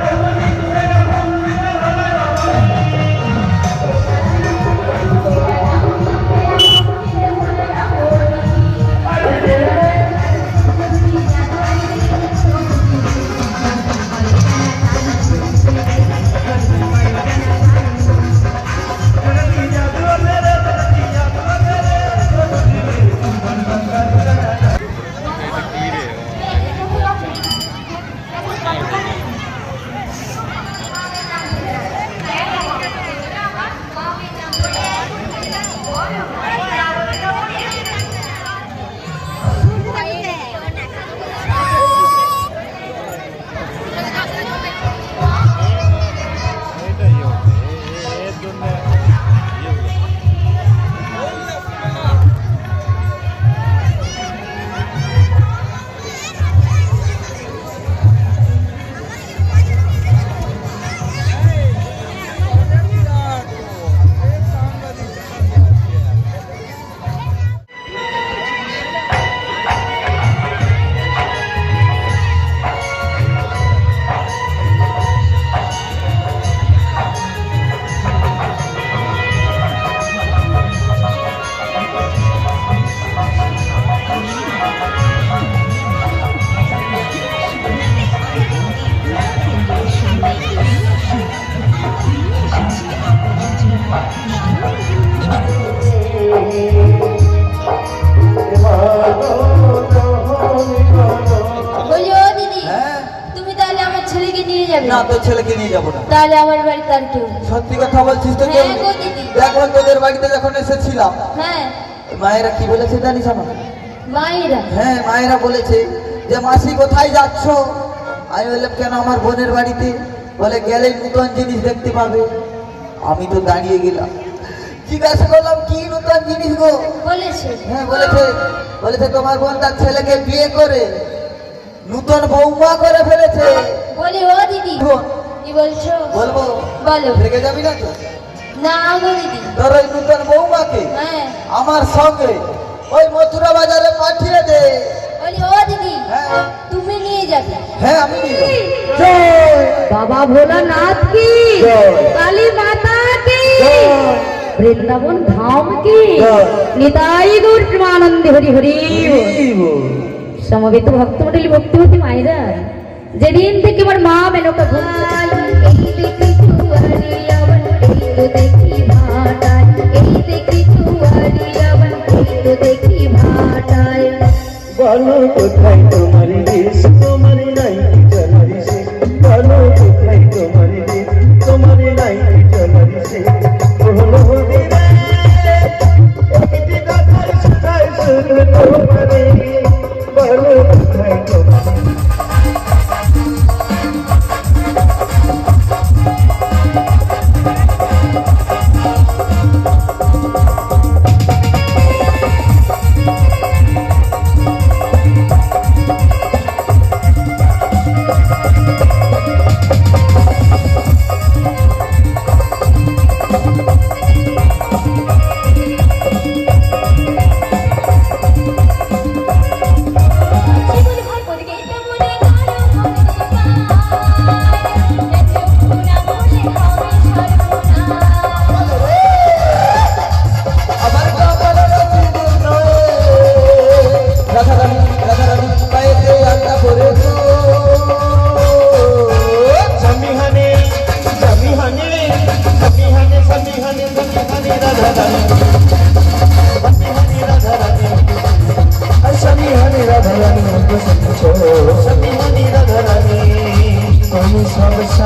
তাই বলছি না তোর ছেলেকে নিয়ে যাব না। তাহলে আমার বাড়িতে আর কেউ সত্যি কথা বলছিস তো হ্যাঁ তোদের বাড়িতে যখন এসেছিলাম হ্যাঁ। মায়েরা কি বলেছে জানিস আমার? মায়েরা? হ্যাঁ মায়েরা বলেছে যে মাসি কোথায় যাচ্ছ? আমি বললাম কেন আমার বোনের বাড়িতে? বলে নূতন জিনিস দেখতে পাবে। আমি তো দাঁড়িয়ে গেলাম। জিজ্ঞাসা করলাম কি নূতন জিনিস গো? বলেছে। হ্যাঁ বলেছে। বলেছে তোমার বোন তার ছেলেকে বিয়ে করে নূতন বৌমা করে ফেলেছে। বলি ও দিদি কি বলছো? বলব। বলো। রেগে যাবি না তো না গো দিদি। তোর ওই নূতন বৌমাকে হ্যাঁ। আমার সঙ্গে ওই মথুরা বাজারে পাঠিয়ে দে। বলি ও দিদি হ্যাঁ। তুমি নিয়ে যাবে। হ্যাঁ আমি নিয়ে যাব। জয়। বাবা ভোলানাথ কি? জয়। কালী মাতা কি? জয়। বৃন্দাবন ধাম কি। নিতাই প্রেমানন্দ হরি হরি। সমবেত ভক্তমণ্ডলী ভক্তিমতী মায়েরা যেদিন থেকে আমার মা মেনকা বলো কোথায় তোমার দেশ তোমার নাই শেষ বলো কোথায় তোমার দেশ। বলো 너무 서글서